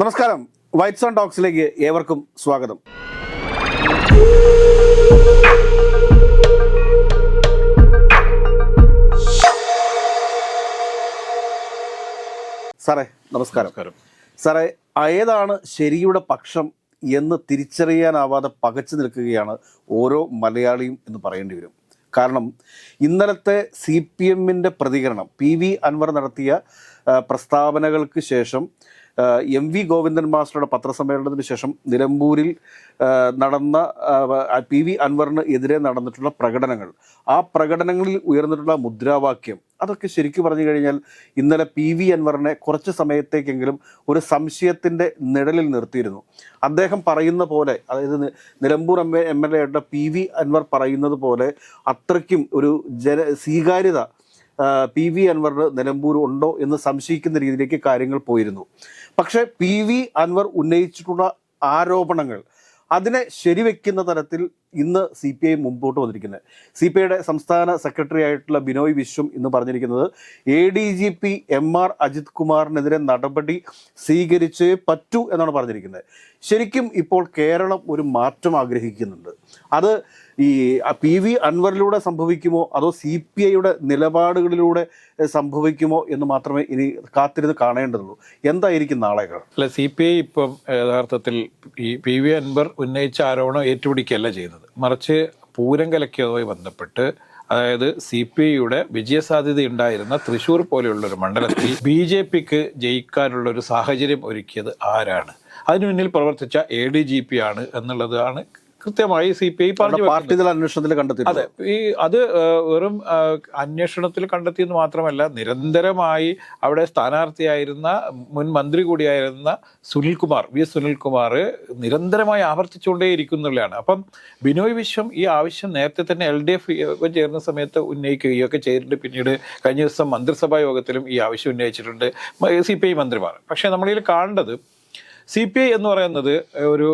നമസ്കാരം. White sun ടോക്സിലേക്ക് ഏവർക്കും സ്വാഗതം. സാറേ നമസ്കാരം. സാറേ ഏതാണ് ശരിയുടെ പക്ഷം എന്ന് തിരിച്ചറിയാനാവാതെ പകച്ചു നിൽക്കുകയാണ് ഓരോ മലയാളിയും എന്ന് പറയേണ്ടി വരും. കാരണം ഇന്നലത്തെ സി പി എമ്മിന്റെ പ്രതികരണം പി വി അൻവർ നടത്തിയ പ്രസ്താവനകൾക്ക് ശേഷം എം വി ഗോവിന്ദൻ മാസ്റ്ററുടെ പത്രസമ്മേളനത്തിന് ശേഷം നിലമ്പൂരിൽ നടന്ന പി വി അൻവറിന് എതിരെ നടന്നിട്ടുള്ള പ്രകടനങ്ങൾ. ആ പ്രകടനങ്ങളിൽ ഉയർന്നിട്ടുള്ള മുദ്രാവാക്യം അതൊക്കെ ശരിക്കും പറഞ്ഞു കഴിഞ്ഞാൽ ഇന്നലെ പി വി അൻവറിനെ കുറച്ച് സമയത്തേക്കെങ്കിലും ഒരു സംശയത്തിന്റെ നിഴലിൽ നിർത്തിയിരുന്നു. അദ്ദേഹം പറയുന്ന പോലെ അതായത് നിലമ്പൂർ എം എ എൽ എയുടെ പി വി അൻവർ പറയുന്നത് പോലെ അത്രയ്ക്കും ഒരു ജന സ്വീകാര്യത പി വി അൻവറിന് നിലമ്പൂർ ഉണ്ടോ എന്ന് സംശയിക്കുന്ന രീതിയിലേക്ക് കാര്യങ്ങൾ പോയിരുന്നു. പക്ഷേ പി വി അൻവർ ഉന്നയിച്ചിട്ടുള്ള ആരോപണങ്ങൾ അതിനെ ശരിവെക്കുന്ന തരത്തിൽ ഇന്ന് സി പി ഐ മുമ്പോട്ട് വന്നിരിക്കുന്നത്. സി പി ഐയുടെ സംസ്ഥാന സെക്രട്ടറി ആയിട്ടുള്ള ബിനോയ് വിശ്വം ഇന്ന് പറഞ്ഞിരിക്കുന്നത് A D G P M R Ajith കുമാറിനെതിരെ നടപടി സ്വീകരിച്ചേ പറ്റൂ എന്നാണ് പറഞ്ഞിരിക്കുന്നത്. ശരിക്കും ഇപ്പോൾ കേരളം ഒരു മാറ്റം ആഗ്രഹിക്കുന്നുണ്ട്. അത് ഈ പി വി അൻവറിലൂടെ സംഭവിക്കുമോ? അതോ സി പി ഐയുടെ നിലപാടുകളിലൂടെ സംഭവിക്കുമോ എന്ന് മാത്രമേ ഇനി കാത്തിരുന്ന് കാണേണ്ടതുള്ളൂ. എന്തായിരിക്കും നാളെകൾ അല്ല സി പി ഐ ഇപ്പം യഥാർത്ഥത്തിൽ ഈ പി വി അൻവർ ഉന്നയിച്ച ആരോപണം ഏറ്റുപിടിക്കുകയല്ല ചെയ്യുന്നത്. മറിച്ച് പൂരം കലക്കിയതുമായി ബന്ധപ്പെട്ട് അതായത് സി പി ഐയുടെ വിജയസാധ്യത ഉണ്ടായിരുന്ന തൃശ്ശൂർ പോലെയുള്ള ഒരു മണ്ഡലത്തിൽ ബി ജെ പിക്ക് ജയിക്കാനുള്ള ഒരു സാഹചര്യം ഒരുക്കിയത് ആരാണ്? അതിനു മുന്നിൽ പ്രവർത്തിച്ച എ ഡി ജി പി ആണ് എന്നുള്ളതാണ് കൃത്യമായി സി പി ഐ പറഞ്ഞു പാർട്ടി അന്വേഷണത്തിൽ കണ്ടെത്തി അതെ ഈ അത് വെറും അന്വേഷണത്തിൽ കണ്ടെത്തിയെന്ന് മാത്രമല്ല നിരന്തരമായി അവിടെ സ്ഥാനാർത്ഥിയായിരുന്ന മുൻ മന്ത്രി കൂടിയായിരുന്ന സുനിൽകുമാർ വി എസ് സുനിൽകുമാർ നിരന്തരമായി ആവർത്തിച്ചുകൊണ്ടേ ഇരിക്കുന്നുള്ളതാണ് അപ്പം ബിനോയ് വിശ്വം ഈ ആവശ്യം നേരത്തെ തന്നെ എൽ ഡി എഫ് ചേർന്ന സമയത്ത് ഉന്നയിക്കുകയൊക്കെ ചെയ്തിട്ടുണ്ട്. പിന്നീട് കഴിഞ്ഞ ദിവസം മന്ത്രിസഭാ യോഗത്തിലും ഈ ആവശ്യം ഉന്നയിച്ചിട്ടുണ്ട്. സി പി ഐ മന്ത്രിമാർ. പക്ഷേ നമ്മളിൽ കാണേണ്ടത് സി പി ഐ എന്ന് പറയുന്നത് ഒരു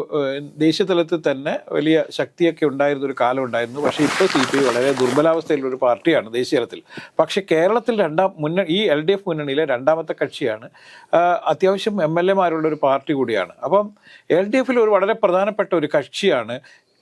ദേശീയ തലത്തിൽ തന്നെ വലിയ ശക്തിയൊക്കെ ഉണ്ടായിരുന്ന ഒരു കാലം ഉണ്ടായിരുന്നു. പക്ഷേ ഇപ്പോൾ സി പി ഐ വളരെ ദുർബലാവസ്ഥയിലുള്ള ഒരു പാർട്ടിയാണ് ദേശീയ തലത്തിൽ. പക്ഷേ കേരളത്തിൽ രണ്ടാം മുന്നണി ഈ എൽ ഡി എഫ് മുന്നണിയിലെ രണ്ടാമത്തെ കക്ഷിയാണ് അത്യാവശ്യം എം എൽ എമാരുള്ള ഒരു പാർട്ടി കൂടിയാണ്. അപ്പം എൽ ഡി എഫിൽ ഒരു വളരെ പ്രധാനപ്പെട്ട ഒരു കക്ഷിയാണ്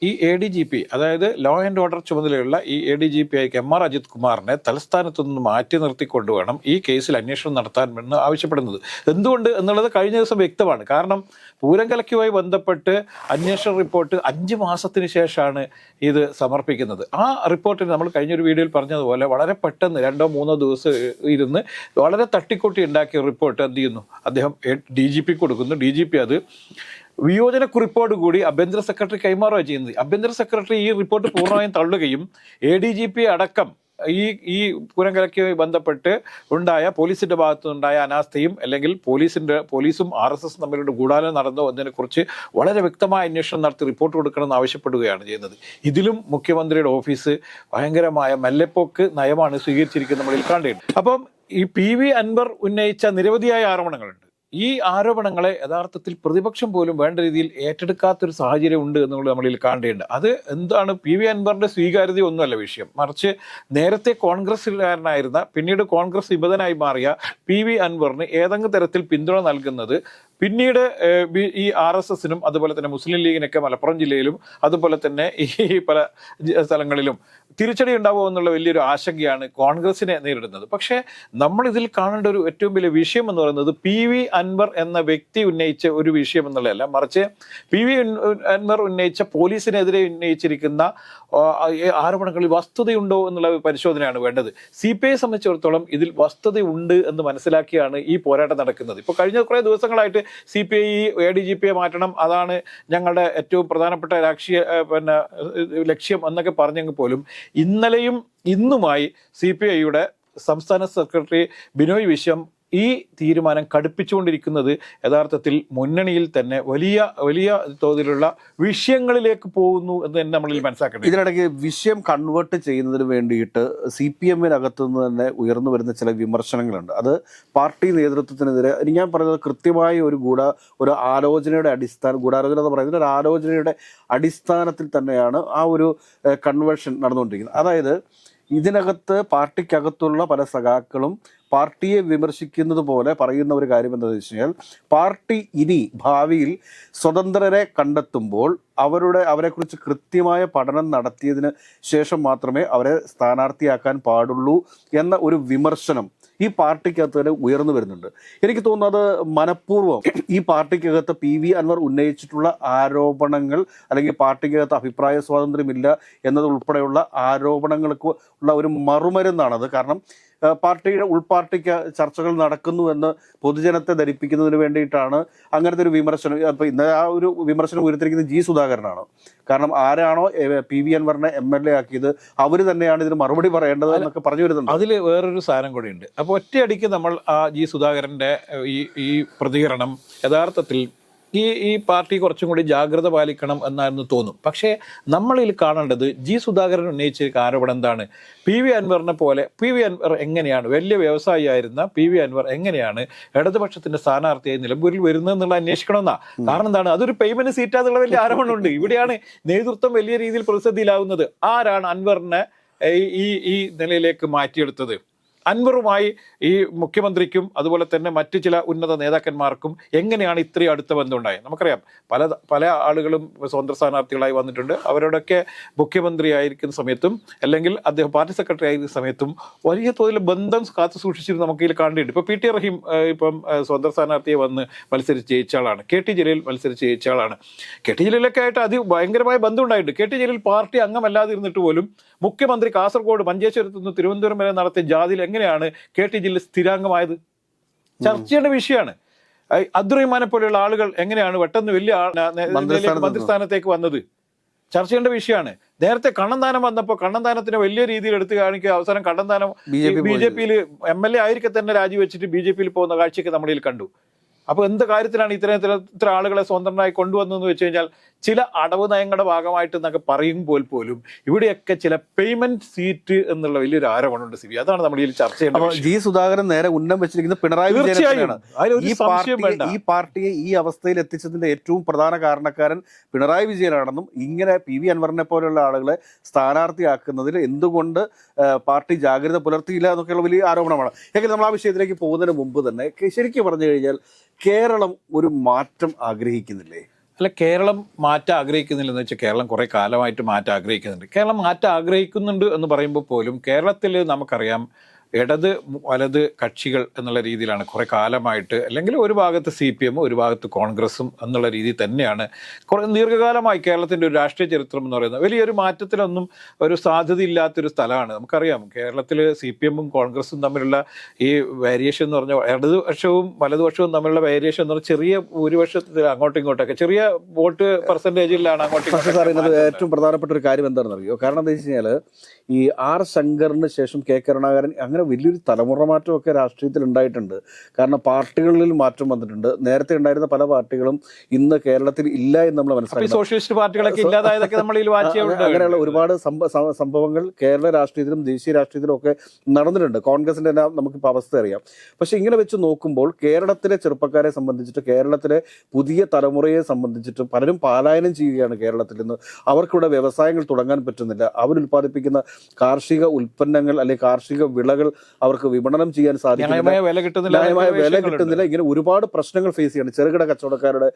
ഈ എ ഡി ജി പി അതായത് ലോ ആൻഡ് ഓർഡർ ചുമതലയുള്ള ഈ എ ഡി ജി പി ആയി എം ആർ അജിത് കുമാറിനെ തലസ്ഥാനത്തു നിന്ന് മാറ്റി നിർത്തിക്കൊണ്ട് വേണം ഈ കേസിൽ അന്വേഷണം നടത്താൻ ആവശ്യപ്പെടുന്നത്. എന്തുകൊണ്ട് എന്നുള്ളത് കഴിഞ്ഞ ദിവസം വ്യക്തമാണ്. കാരണം പൂരം കലക്കുമായി ബന്ധപ്പെട്ട് അന്വേഷണ റിപ്പോർട്ട് അഞ്ച് മാസത്തിന് ശേഷമാണ് ഇത് സമർപ്പിക്കുന്നത്. ആ റിപ്പോർട്ടിന് നമ്മൾ കഴിഞ്ഞൊരു വീഡിയോയിൽ പറഞ്ഞതുപോലെ വളരെ പെട്ടെന്ന് രണ്ടോ മൂന്നോ ദിവസം ഇരുന്ന് വളരെ തട്ടിക്കൂട്ടി ഉണ്ടാക്കിയ റിപ്പോർട്ട് എന്ത് ചെയ്യുന്നു? അദ്ദേഹം ഡി ജി പി കൊടുക്കുന്നു. ഡി ജി പി അത് വിയോജനക്കുറിപ്പോട് കൂടി ആഭ്യന്തര സെക്രട്ടറി കൈമാറുകയാണ് ചെയ്യുന്നത്. ആഭ്യന്തര സെക്രട്ടറി ഈ റിപ്പോർട്ട് പൂർണമായും തള്ളുകയും എ ഡി ജി പി അടക്കം ഈ ഈ പൂരം കലക്കിയുമായി ബന്ധപ്പെട്ട് ഉണ്ടായ പോലീസിന്റെ ഭാഗത്തു നിന്നുണ്ടായ അനാസ്ഥയും അല്ലെങ്കിൽ പോലീസിന്റെ പോലീസും ആർ എസ് എസ് തമ്മിലുള്ള ഗൂഢാലോചന നടന്നോ എന്നതിനെക്കുറിച്ച് വളരെ വ്യക്തമായ അന്വേഷണം നടത്തി റിപ്പോർട്ട് കൊടുക്കണമെന്ന് ആവശ്യപ്പെടുകയാണ് ചെയ്യുന്നത്. ഇതിലും മുഖ്യമന്ത്രിയുടെ ഓഫീസ് ഭയങ്കരമായ മെല്ലെപ്പോക്ക് നയമാണ് സ്വീകരിച്ചിരിക്കുന്നത് നമ്മളിൽ കാണേണ്ടത് അപ്പം ഈ പി വി അൻവർ ഉന്നയിച്ച നിരവധിയായ ആരോപണങ്ങളുണ്ട്. ഈ ആരോപണങ്ങളെ യഥാർത്ഥത്തിൽ പ്രതിപക്ഷം പോലും വേണ്ട രീതിയിൽ ഏറ്റെടുക്കാത്തൊരു സാഹചര്യം ഉണ്ട് എന്നുള്ളത് നമ്മളിൽ കാണേണ്ടതുണ്ട്. അത് എന്താണ്? പി വി അൻവറിന്റെ സ്വീകാര്യത ഒന്നുമല്ല വിഷയം. മറിച്ച് നേരത്തെ കോൺഗ്രസ്സുകാരനായിരുന്ന പിന്നീട് കോൺഗ്രസ് വിമതനായി മാറിയ പി വി അൻവറിന് ഏതെങ്കിലും തരത്തിൽ പിന്തുണ നൽകുന്നത് പിന്നീട് ഈ ആർ എസ് എസിനും അതുപോലെ തന്നെ മുസ്ലിം ലീഗിനൊക്കെ മലപ്പുറം ജില്ലയിലും അതുപോലെ തന്നെ ഈ പല സ്ഥലങ്ങളിലും തിരിച്ചടി ഉണ്ടാവുമോ എന്നുള്ള വലിയൊരു ആശങ്കയാണ് കോൺഗ്രസിനെ നേരിടുന്നത്. പക്ഷേ നമ്മൾ ഇതിൽ കാണേണ്ട ഒരു ഏറ്റവും വലിയ വിഷയം എന്ന് പറയുന്നത് പി വി അൻവർ എന്ന വ്യക്തി ഉന്നയിച്ച ഒരു വിഷയം എന്നുള്ളതല്ല. മറിച്ച് പി വി അൻവർ ഉന്നയിച്ച പോലീസിനെതിരെ ഉന്നയിച്ചിരിക്കുന്ന ആരോപണങ്ങളിൽ വസ്തുതയുണ്ടോ എന്നുള്ള പരിശോധനയാണ് വേണ്ടത്. സി പി ഐ സംബന്ധിച്ചിടത്തോളം ഇതിൽ വസ്തുതയുണ്ട് എന്ന് മനസ്സിലാക്കിയാണ് ഈ പോരാട്ടം നടക്കുന്നത്. ഇപ്പോൾ കഴിഞ്ഞ കുറേ ദിവസങ്ങളായിട്ട് C P I A D G പിയെ മാറ്റണം. അതാണ് ഞങ്ങളുടെ ഏറ്റവും പ്രധാനപ്പെട്ട രാഷ്ട്രീയ പിന്നെ ലക്ഷ്യം എന്നൊക്കെ പറഞ്ഞെങ്കിൽ പോലും ഇന്നലെയും ഇന്നുമായി സി പി ഐയുടെ സംസ്ഥാന സെക്രട്ടറി ബിനോയ് വിശ്വം ഈ തീരുമാനം കടുപ്പിച്ചുകൊണ്ടിരിക്കുന്നത് യഥാർത്ഥത്തിൽ മുന്നണിയിൽ തന്നെ വലിയ വലിയ തോതിലുള്ള വിഷയങ്ങളിലേക്ക് പോകുന്നു എന്ന് തന്നെ നമ്മളിൽ മനസ്സിലാക്കണം ഇതിനിടയ്ക്ക് വിഷയം കൺവേർട്ട് ചെയ്യുന്നതിന് വേണ്ടിയിട്ട് സി പി എമ്മിനകത്തു നിന്ന് തന്നെ ഉയർന്നു വരുന്ന ചില വിമർശനങ്ങളുണ്ട്. അത് പാർട്ടി നേതൃത്വത്തിനെതിരെ ഞാൻ പറയുന്നത് കൃത്യമായ ഒരു ഗൂഢ ഒരു ആലോചനയുടെ അടിസ്ഥാന ഗൂഢാലോചന എന്ന് പറയുന്നത് ഒരു ആലോചനയുടെ അടിസ്ഥാനത്തിൽ തന്നെയാണ് ആ ഒരു കൺവേർഷൻ നടന്നുകൊണ്ടിരിക്കുന്നത്. അതായത് ഇതിനകത്ത് പാർട്ടിക്കകത്തുള്ള പല സഖാക്കളും പാർട്ടിയെ വിമർശിക്കുന്നത് പോലെ പറയുന്ന ഒരു കാര്യം എന്താണെന്ന് വെച്ച് കഴിഞ്ഞാൽ പാർട്ടി ഇനി ഭാവിയിൽ സ്വതന്ത്രരെ കണ്ടെത്തുമ്പോൾ അവരുടെ അവരെക്കുറിച്ച് കൃത്യമായ പഠനം നടത്തിയതിന് ശേഷം മാത്രമേ അവരെ സ്ഥാനാർത്ഥിയാക്കാൻ പാടുള്ളൂ എന്ന ഒരു വിമർശനം ഈ പാർട്ടിക്കകത്ത് തന്നെ ഉയർന്നു വരുന്നുണ്ട്. എനിക്ക് തോന്നുന്നത് മനഃപൂർവം ഈ പാർട്ടിക്കകത്ത് പി വി അൻവർ ഉന്നയിച്ചിട്ടുള്ള ആരോപണങ്ങൾ അല്ലെങ്കിൽ പാർട്ടിക്കകത്ത് അഭിപ്രായ സ്വാതന്ത്ര്യമില്ല എന്നതുൾപ്പെടെയുള്ള ആരോപണങ്ങൾക്ക് ഉള്ള ഒരു മറുമരുന്നാണത്. കാരണം പാർട്ടിയുടെ ഉൾപാർട്ടിക്ക് ചർച്ചകൾ നടക്കുന്നു എന്ന് പൊതുജനത്തെ ധരിപ്പിക്കുന്നതിന് വേണ്ടിയിട്ടാണ് അങ്ങനത്തെ ഒരു വിമർശനം. അപ്പോൾ ഇന്ന് ആ ഒരു വിമർശനം ഉയർത്തിരിക്കുന്നത് ജി സുധാകരനാണ്. കാരണം ആരാണോ പി വി അൻവറിനെ എം എൽ എ ആക്കിയത് അവർ തന്നെയാണ് ഇതിന് മറുപടി പറയേണ്ടത് എന്നൊക്കെ പറഞ്ഞു വരുന്നുണ്ട്. അതിൽ വേറൊരു സാധനം കൂടിയുണ്ട്. അപ്പോൾ ഒറ്റയടിക്ക് നമ്മൾ ആ ജി സുധാകരന്റെ ഈ ഈ പ്രതികരണം യഥാർത്ഥത്തിൽ ഈ ഈ പാർട്ടി കുറച്ചും കൂടി ജാഗ്രത പാലിക്കണം എന്നായിരുന്നു തോന്നും. പക്ഷേ നമ്മളിൽ കാണേണ്ടത് ജി സുധാകരൻ ഉന്നയിച്ച ആരോപണം എന്താണ്? പി വി അൻവറിനെ പോലെ പി വി അൻവർ എങ്ങനെയാണ് വലിയ വ്യവസായിയായിരുന്ന പി വി അൻവർ എങ്ങനെയാണ് ഇടതുപക്ഷത്തിന്റെ സ്ഥാനാർത്ഥിയായി നിലമ്പൂരിൽ വരുന്നത് എന്നുള്ള അന്വേഷിക്കണമെന്നാ? കാരണം എന്താണ്? അതൊരു പേയ്മെന്റ് സീറ്റാന്നുള്ള വലിയ ആരോപണമുണ്ട്. ഇവിടെയാണ് നേതൃത്വം വലിയ രീതിയിൽ പ്രതിസന്ധിയിലാവുന്നത്. ആരാണ് അൻവറിനെ ഈ ഈ നിലയിലേക്ക് മാറ്റിയെടുത്തത്? അൻവറുമായി ഈ മുഖ്യമന്ത്രിക്കും അതുപോലെ തന്നെ മറ്റു ചില ഉന്നത നേതാക്കന്മാർക്കും എങ്ങനെയാണ് ഇത്രയും അടുത്ത ബന്ധമുണ്ടായത്? നമുക്കറിയാം പല പല ആളുകളും സ്വതന്ത്ര സ്ഥാനാർത്ഥികളായി വന്നിട്ടുണ്ട്. അവരോടൊക്കെ മുഖ്യമന്ത്രി ആയിരിക്കുന്ന സമയത്തും അല്ലെങ്കിൽ അദ്ദേഹം പാർട്ടി സെക്രട്ടറി ആയിരിക്കുന്ന സമയത്തും വലിയ തോതിൽ ബന്ധം കാത്തു സൂക്ഷിച്ചിരുന്ന നമുക്ക് ഇതിൽ കാണേണ്ടിയുണ്ട്. ഇപ്പോൾ പി ടി റഹീം ഇപ്പം സ്വതന്ത്ര സ്ഥാനാർത്ഥിയെ വന്ന് മത്സരിച്ച് ജയിച്ച ആളാണ്. കെ ടി ജലീൽ മത്സരിച്ച് ജയിച്ച ആളാണ്. കെ ടി ജലീലൊക്കെ ആയിട്ട് അതി ഭയങ്കരമായ ബന്ധമുണ്ടായിട്ടുണ്ട്. കെ ടി ജലീൽ പാർട്ടി അംഗമല്ലാതിരുന്നിട്ട് പോലും മുഖ്യമന്ത്രി കാസർഗോഡ് മഞ്ചേശ്വരത്ത് നിന്ന് തിരുവനന്തപുരം വരെ നടത്തിയ ജാതിയിൽ എങ്ങനെയാണ് കെ ടി ജലീൽ സ്ഥിരാംഗമായത്? ചർച്ച ചെയ്യേണ്ട വിഷയമാണ് അബ്ദുറഹിമാനെ പോലെയുള്ള ആളുകൾ എങ്ങനെയാണ് പെട്ടെന്ന് വലിയ മന്ത്രിസ്ഥാനത്തേക്ക് വന്നത്? ചർച്ച ചെയ്യേണ്ട വിഷയമാണ്. നേരത്തെ കണ്ണന്താനം വന്നപ്പോൾ കണ്ണന്താനത്തിന് വലിയ രീതിയിൽ എടുത്തു കാണിക്കുക അവസാനം കണ്ണന്താനം ബി ജെ പിയിൽ എം എൽ എ ആയിരിക്കെ തന്നെ രാജിവെച്ചിട്ട് ബി ജെ പിയിൽ പോകുന്ന കാഴ്ചയൊക്കെ നമ്മളിൽ കണ്ടു. അപ്പൊ എന്ത് കാര്യത്തിലാണ് ഇത്തരം ഇത്തരം ഇത്ര ആളുകളെ സ്വന്തമായി കൊണ്ടുവന്നതെന്ന് വെച്ച് കഴിഞ്ഞാൽ ചില അടവ് നയങ്ങളുടെ ഭാഗമായിട്ട് എന്നൊക്കെ പറയുമ്പോൾ പോലും ഇവിടെയൊക്കെ ചില പേയ്മെന്റ് സീറ്റ് എന്നുള്ള വലിയൊരു ആരോപണമുണ്ട് സിബി. അതാണ് നമ്മൾ ഇതിൽ ചർച്ച ചെയ്യുന്നത് ജി സുധാകരൻ നേരെ ഉന്നം വെച്ചിരിക്കുന്ന പിണറായി വിജയനാണ് ഈ പാർട്ടിയെ ഈ അവസ്ഥയിൽ എത്തിച്ചതിന്റെ ഏറ്റവും പ്രധാന കാരണക്കാരൻ പിണറായി വിജയനാണെന്നും ഇങ്ങനെ പി വി അൻവറിനെ പോലെയുള്ള ആളുകളെ സ്ഥാനാർത്ഥിയാക്കുന്നതിൽ എന്തുകൊണ്ട് പാർട്ടി ജാഗ്രത പുലർത്തിയില്ല എന്നൊക്കെയുള്ള വലിയ ആരോപണമാണ്. എങ്കിലും നമ്മൾ ആ വിഷയത്തിലേക്ക് പോകുന്നതിന് മുമ്പ് തന്നെ ശരിക്കും പറഞ്ഞു കഴിഞ്ഞാൽ കേരളം ഒരു മാറ്റം ആഗ്രഹിക്കുന്നില്ലേ? അല്ല കേരളം മാറ്റം ആഗ്രഹിക്കുന്നില്ലെന്ന് വെച്ചാൽ കേരളം കുറേ കാലമായിട്ട് മാറ്റം ആഗ്രഹിക്കുന്നുണ്ട്. കേരളം മാറ്റം ആഗ്രഹിക്കുന്നുണ്ട് എന്ന് പറയുമ്പോൾ പോലും കേരളത്തിൽ നമുക്കറിയാം ഇടത് വലത് കക്ഷികൾ എന്നുള്ള രീതിയിലാണ് കുറേ കാലമായിട്ട് അല്ലെങ്കിൽ ഒരു ഭാഗത്ത് സി പി എമ്മും ഒരു ഭാഗത്ത് കോൺഗ്രസും എന്നുള്ള രീതി തന്നെയാണ് കുറേ ദീർഘകാലമായി കേരളത്തിന്റെ ഒരു രാഷ്ട്രീയ ചരിത്രം എന്ന് പറയുന്നത്. വലിയൊരു മാറ്റത്തിലൊന്നും ഒരു സാധ്യതയില്ലാത്തൊരു സ്ഥലമാണ്. നമുക്കറിയാം കേരളത്തിൽ സി പി എമ്മും കോൺഗ്രസും തമ്മിലുള്ള ഈ വേരിയേഷൻ എന്ന് പറഞ്ഞാൽ ഇടതുപക്ഷവും വലതുപക്ഷവും തമ്മിലുള്ള വേരിയേഷൻ എന്ന് പറഞ്ഞാൽ ചെറിയ ഭൂരിപക്ഷത്തിൽ അങ്ങോട്ടും ഇങ്ങോട്ടൊക്കെ ചെറിയ വോട്ട് പെർസെന്റേജിലാണ് അങ്ങോട്ടും പക്ഷേ സാർ ഇതിനകത്ത് ഏറ്റവും പ്രധാനപ്പെട്ട ഒരു കാര്യം എന്താണെന്ന് അറിയോ കാരണം എന്താ വെച്ച് കഴിഞ്ഞാൽ ഈ ആർ ശങ്കറിന് ശേഷം കെ കരുണാകരൻ അങ്ങനെ വലിയൊരു തലമുറ മാറ്റമൊക്കെ രാഷ്ട്രീയത്തിൽ ഉണ്ടായിട്ടുണ്ട്. കാരണം പാർട്ടികളിൽ മാറ്റം വന്നിട്ടുണ്ട്. നേരത്തെ ഉണ്ടായിരുന്ന പല പാർട്ടികളും ഇന്ന് കേരളത്തിൽ ഇല്ല എന്ന് നമ്മൾ മനസ്സിലാക്കി സോഷ്യലിസ്റ്റ് പാർട്ടികളൊക്കെ ഇല്ലാതായതൊക്കെ നമ്മൾ അങ്ങനെയുള്ള ഒരുപാട് സംഭവങ്ങൾ കേരള രാഷ്ട്രീയത്തിലും ദേശീയ രാഷ്ട്രീയത്തിലും ഒക്കെ നടന്നിട്ടുണ്ട്. കോൺഗ്രസിന്റെ തന്നെ നമുക്കിപ്പോൾ അവസ്ഥ അറിയാം. പക്ഷെ ഇങ്ങനെ വെച്ച് നോക്കുമ്പോൾ കേരളത്തിലെ ചെറുപ്പക്കാരെ സംബന്ധിച്ചിട്ട് കേരളത്തിലെ പുതിയ തലമുറയെ സംബന്ധിച്ചിട്ട് പലരും പാലായനം ചെയ്യുകയാണ് കേരളത്തിൽ നിന്ന് അവർക്കിവിടെ വ്യവസായങ്ങൾ തുടങ്ങാൻ പറ്റുന്നില്ല. അവരുൽപ്പാദിപ്പിക്കുന്ന കാർഷിക ഉൽപ്പന്നങ്ങൾ അല്ലെങ്കിൽ കാർഷിക വിളകൾ അവർക്ക് വിപണനം ചെയ്യാൻ സാധിക്കുന്നില്ല. വില കിട്ടുന്നില്ല ന്യായമായ വില കിട്ടുന്നില്ല. ഇങ്ങനെ ഒരുപാട് പ്രശ്നങ്ങൾ ഫേസ് ചെയ്യണം ചെറുകിട കച്ചവടക്കാരുടെ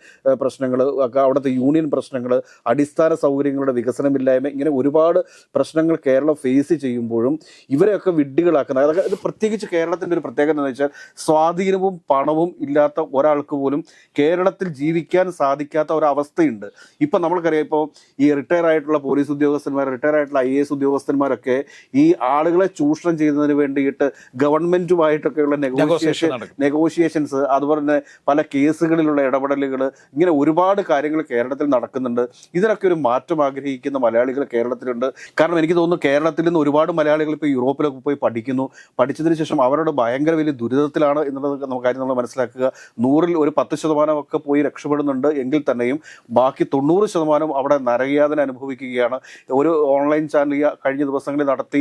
പ്രശ്നങ്ങൾ അവിടുത്തെ യൂണിയൻ പ്രശ്നങ്ങൾ അടിസ്ഥാന സൗകര്യങ്ങളുടെ വികസനമില്ലായ്മ ഇങ്ങനെ ഒരുപാട് പ്രശ്നങ്ങൾ കേരളം ഫേസ് ചെയ്യുമ്പോഴും ഇവരെയൊക്കെ വിഡ്ഢികളാക്കുന്ന അതൊക്കെ ഇത് പ്രത്യേകിച്ച് കേരളത്തിന്റെ ഒരു പ്രത്യേകത എന്ന് വെച്ചാൽ സ്വാധീനവും പണവും ഇല്ലാത്ത ഒരാൾക്ക് പോലും കേരളത്തിൽ ജീവിക്കാൻ സാധിക്കാത്ത ഒരവസ്ഥയുണ്ട്. ഇപ്പം നമ്മൾക്കറിയാം ഇപ്പോൾ ഈ റിട്ടയർ ആയിട്ടുള്ള പോലീസ് ഉദ്യോഗസ്ഥന്മാർ റിട്ടയർ ആയിട്ടുള്ള ഐ എസ് ഉദ്യോഗസ്ഥന്മാരൊക്കെ ഈ ആളുകളെ ചൂഷണം ചെയ്യുന്നതിന് വേണ്ടിയിട്ട് ഗവൺമെന്റുമായിട്ടൊക്കെയുള്ള നെഗോസിയേഷൻ നെഗോഷിയേഷൻ നെഗോഷിയേഷൻസ് അതുപോലെ തന്നെ പല കേസുകളിലുള്ള ഇടപെടലുകൾ ഇങ്ങനെ ഒരുപാട് കാര്യങ്ങൾ കേരളത്തിൽ നടക്കുന്നുണ്ട്. ഇതിനൊക്കെ ഒരു മാറ്റം ആഗ്രഹിക്കുന്ന മലയാളികൾ കേരളത്തിലുണ്ട്. കാരണം എനിക്ക് തോന്നുന്നു കേരളത്തിൽ നിന്ന് ഒരുപാട് മലയാളികൾ ഇപ്പോൾ യൂറോപ്പിലൊക്കെ പോയി പഠിക്കുന്നു. പഠിച്ചതിന് ശേഷം അവരുടെ ഭയങ്കര വലിയ ദുരിതത്തിലാണ് എന്നുള്ളത് നമുക്ക് കാര്യം നമ്മൾ മനസ്സിലാക്കുക. നൂറിൽ ഒരു പത്ത് ശതമാനമൊക്കെ പോയി രക്ഷപ്പെടുന്നുണ്ട് എങ്കിൽ തന്നെയും ബാക്കി തൊണ്ണൂറ് ശതമാനം അവിടെ നരകയാതന അനുഭവിക്കുകയാണ്. ഒരു ഓൺലൈൻ ചാനൽ കഴിഞ്ഞ ദിവസങ്ങളിൽ നടത്തി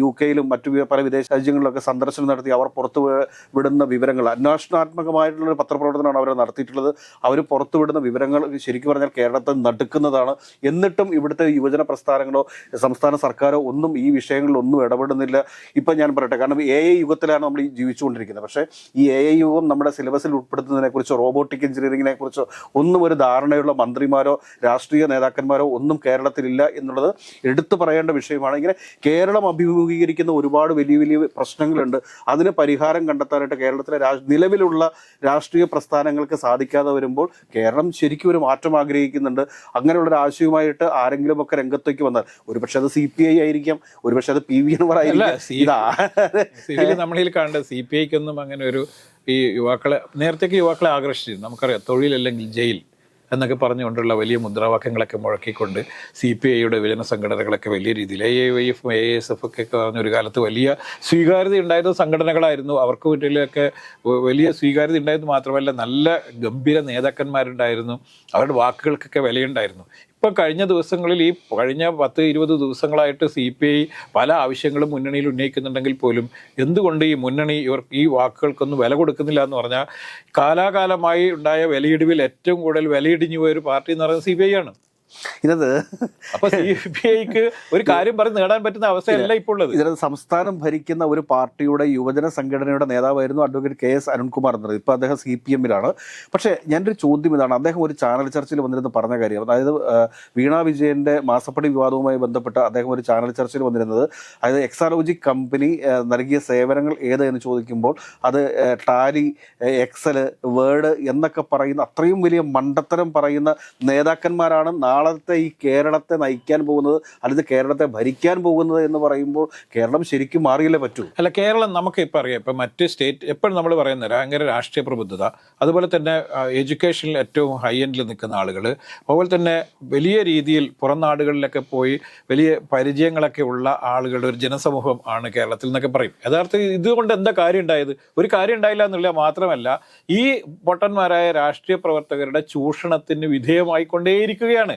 യു കെയിലും മറ്റു പല വിദേശ രാജ്യങ്ങളിലൊക്കെ സന്ദർശനം നടത്തി അവർ പുറത്തു വിടുന്ന വിവരങ്ങൾ. അന്വേഷണാത്മകമായിട്ടുള്ള പത്രപ്രവർത്തനമാണ് അവർ നടത്തിയിട്ടുള്ളത്. അവർ പുറത്തുവിടുന്ന വിവരങ്ങൾ ശരിക്കും പറഞ്ഞാൽ കേരളത്തിൽ നടുക്കുന്നതാണ്. എന്നിട്ടും ഇവിടുത്തെ യുവജന പ്രസ്ഥാനങ്ങളോ സംസ്ഥാന സർക്കാരോ ഒന്നും ഈ വിഷയങ്ങളിലൊന്നും ഇടപെടുന്നില്ല. ഇപ്പം ഞാൻ പറയട്ടെ കാരണം എ ഐ യുഗത്തിലാണ് നമ്മൾ ജീവിച്ചുകൊണ്ടിരിക്കുന്നത്. പക്ഷേ ഈ എ ഐ യുഗം നമ്മുടെ സിലബസിൽ ഉൾപ്പെടുത്തുന്നതിനെക്കുറിച്ചോ റോബോട്ടിക് എഞ്ചിനീയറിങ്ങിനെ കുറിച്ചോ ഒന്നും ഒരു ധാരണയുള്ള മന്ത്രിമാരോ രാഷ്ട്രീയ നേതാക്കന്മാരോ ഒന്നും കേരളത്തിലില്ല എന്നുള്ളത് എടുത്തു പറയേണ്ട വിഷയമാണ്. ഇങ്ങനെ കേരളം അഭിമുഖീകരിക്കുന്ന ഒരുപാട് വലിയ വലിയ പ്രശ്നങ്ങളുണ്ട്. അതിന് പരിഹാരം കണ്ടെത്താനായിട്ട് കേരളത്തിലെ നിലവിലുള്ള രാഷ്ട്രീയ പ്രസ്ഥാനങ്ങൾക്ക് സാധിക്കാതെ വരുമ്പോൾ കേരളം ശരിക്കും ഒരു മാറ്റം ആഗ്രഹിക്കുന്നുണ്ട്. അങ്ങനെയുള്ള ഒരു ആശയവുമായിട്ട് ആരെങ്കിലും ഒക്കെ രംഗത്തേക്ക് വന്നാൽ ഒരുപക്ഷെ അത് സി പി ഐ ആയിരിക്കാം ഒരുപക്ഷെ അത് പി വി എൻവർ പറയുന്നത് നമ്മളിൽ കണ്ട സി പി ഐക്കൊന്നും അങ്ങനെ ഒരു ഈ യുവാക്കളെ നേരത്തേക്ക് യുവാക്കളെ ആകർഷിച്ചിരുന്നു. നമുക്കറിയാം തൊഴിലല്ലെങ്കിൽ ജയിൽ. എന്നൊക്കെ പറഞ്ഞുകൊണ്ടുള്ള വലിയ മുദ്രാവാക്യങ്ങളൊക്കെ മുഴക്കിക്കൊണ്ട് സി പി ഐയുടെ വിജന സംഘടനകളൊക്കെ വലിയ രീതിയിൽ എ ഐ വൈ എഫും എ എസ് എഫ് ഒക്കെ പറഞ്ഞ ഒരു കാലത്ത് വലിയ സ്വീകാര്യത ഉണ്ടായിരുന്ന സംഘടനകളായിരുന്നു. അവർക്ക് വീട്ടിലൊക്കെ വലിയ സ്വീകാര്യത ഉണ്ടായിരുന്നു മാത്രമല്ല നല്ല ഗംഭീര നേതാക്കന്മാരുണ്ടായിരുന്നു. അവരുടെ വാക്കുകൾക്കൊക്കെ വിലയുണ്ടായിരുന്നു. ഇപ്പം കഴിഞ്ഞ ദിവസങ്ങളിൽ ഈ കഴിഞ്ഞ പത്ത് ഇരുപത് ദിവസങ്ങളായിട്ട് സി പി ഐ പല ആവശ്യങ്ങളും മുന്നണിയിൽ ഉന്നയിക്കുന്നുണ്ടെങ്കിൽ പോലും എന്തുകൊണ്ട് ഈ മുന്നണി ഇവർ ഈ വാക്കുകൾക്കൊന്നും വില കൊടുക്കുന്നില്ല എന്ന് പറഞ്ഞാൽ കാലാകാലമായി ഉണ്ടായ വിലയിടിവിൽ ഏറ്റവും കൂടുതൽ വിലയിടിഞ്ഞു പോയ ഒരു പാർട്ടി എന്ന് പറയുന്നത് സി ബി ഐ ആണ്. ഇതത് അപ്പൊ സി പി ഐക്ക് ഒരു കാര്യം പറഞ്ഞ് നേടാൻ പറ്റുന്ന അവസ്ഥയല്ല ഇപ്പോൾ ഉള്ളത് ഇതിനകത്ത് സംസ്ഥാനം ഭരിക്കുന്ന ഒരു പാർട്ടിയുടെ യുവജന സംഘടനയുടെ നേതാവായിരുന്നു അഡ്വക്കേറ്റ് കെ എസ് അരുൺകുമാർ എന്നത്. ഇപ്പോൾ അദ്ദേഹം സി പി എമ്മിലാണ്. പക്ഷേ ഞാനൊരു ചോദ്യം ഇതാണ്. അദ്ദേഹം ഒരു ചാനൽ ചർച്ചയിൽ വന്നിരുന്ന് പറഞ്ഞ കാര്യം. അതായത് വീണ വിജയന്റെ മാസപ്പടി വിവാദവുമായി ബന്ധപ്പെട്ട് അദ്ദേഹം ഒരു ചാനൽ ചർച്ചയിൽ വന്നിരുന്നത്. അതായത് എക്സാലോജി കമ്പനി നൽകിയ സേവനങ്ങൾ ഏത് എന്ന് ചോദിക്കുമ്പോൾ അത് ടാലി എക്സൽ എക്സൽ വേർഡ് എന്നൊക്കെ പറയുന്ന അത്രയും വലിയ മണ്ടത്തരം പറയുന്ന നേതാക്കന്മാരാണ് നാളത്തെ ഈ കേരളത്തെ നയിക്കാൻ പോകുന്നത് അല്ലെങ്കിൽ കേരളത്തെ ഭരിക്കാൻ പോകുന്നത് എന്ന് പറയുമ്പോൾ കേരളം ശരിക്കും മാറിയല്ലേ പറ്റൂ? അല്ല കേരളം നമുക്ക് ഇപ്പം അറിയാം. ഇപ്പം മറ്റ് സ്റ്റേറ്റ് എപ്പോഴും നമ്മൾ പറയുന്ന ഭയങ്കര രാഷ്ട്രീയ പ്രബുദ്ധത. അതുപോലെ തന്നെ എഡ്യൂക്കേഷനിൽ ഏറ്റവും ഹൈ എൻഡിൽ നിൽക്കുന്ന ആളുകൾ അതുപോലെ തന്നെ വലിയ രീതിയിൽ പുറം നാടുകളിലൊക്കെ പോയി വലിയ പരിചയങ്ങളൊക്കെ ഉള്ള ആളുകളുടെ ഒരു ജനസമൂഹം ആണ് കേരളത്തിൽ എന്നൊക്കെ പറയും. യഥാർത്ഥത്തിൽ ഇതുകൊണ്ട് എന്താ കാര്യം ഉണ്ടായത്? ഒരു കാര്യം ഉണ്ടായില്ല എന്നുള്ള മാത്രമല്ല ഈ പൊട്ടന്മാരായ രാഷ്ട്രീയ പ്രവർത്തകരുടെ ചൂഷണത്തിന് വിധേയമായിക്കൊണ്ടേയിരിക്കുകയാണ്.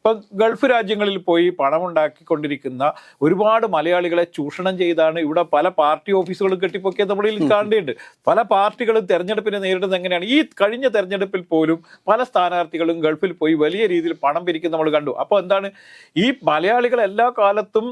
ഇപ്പം ഗൾഫ് രാജ്യങ്ങളിൽ പോയി പണമുണ്ടാക്കിക്കൊണ്ടിരിക്കുന്ന ഒരുപാട് മലയാളികളെ ചൂഷണം ചെയ്താണ് ഇവിടെ പല പാർട്ടി ഓഫീസുകളും കെട്ടിപ്പൊക്കിയത് നമ്മളിൽ കാണേണ്ടിയുണ്ട് പല പാർട്ടികളും തെരഞ്ഞെടുപ്പിനെ നേരിടുന്നത് എങ്ങനെയാണ്? ഈ കഴിഞ്ഞ തെരഞ്ഞെടുപ്പിൽ പോലും പല സ്ഥാനാർത്ഥികളും ഗൾഫിൽ പോയി വലിയ രീതിയിൽ പണം പിരിക്കുന്ന നമ്മൾ കണ്ടു. അപ്പോൾ എന്താണ്? ഈ മലയാളികൾ എല്ലാ കാലത്തും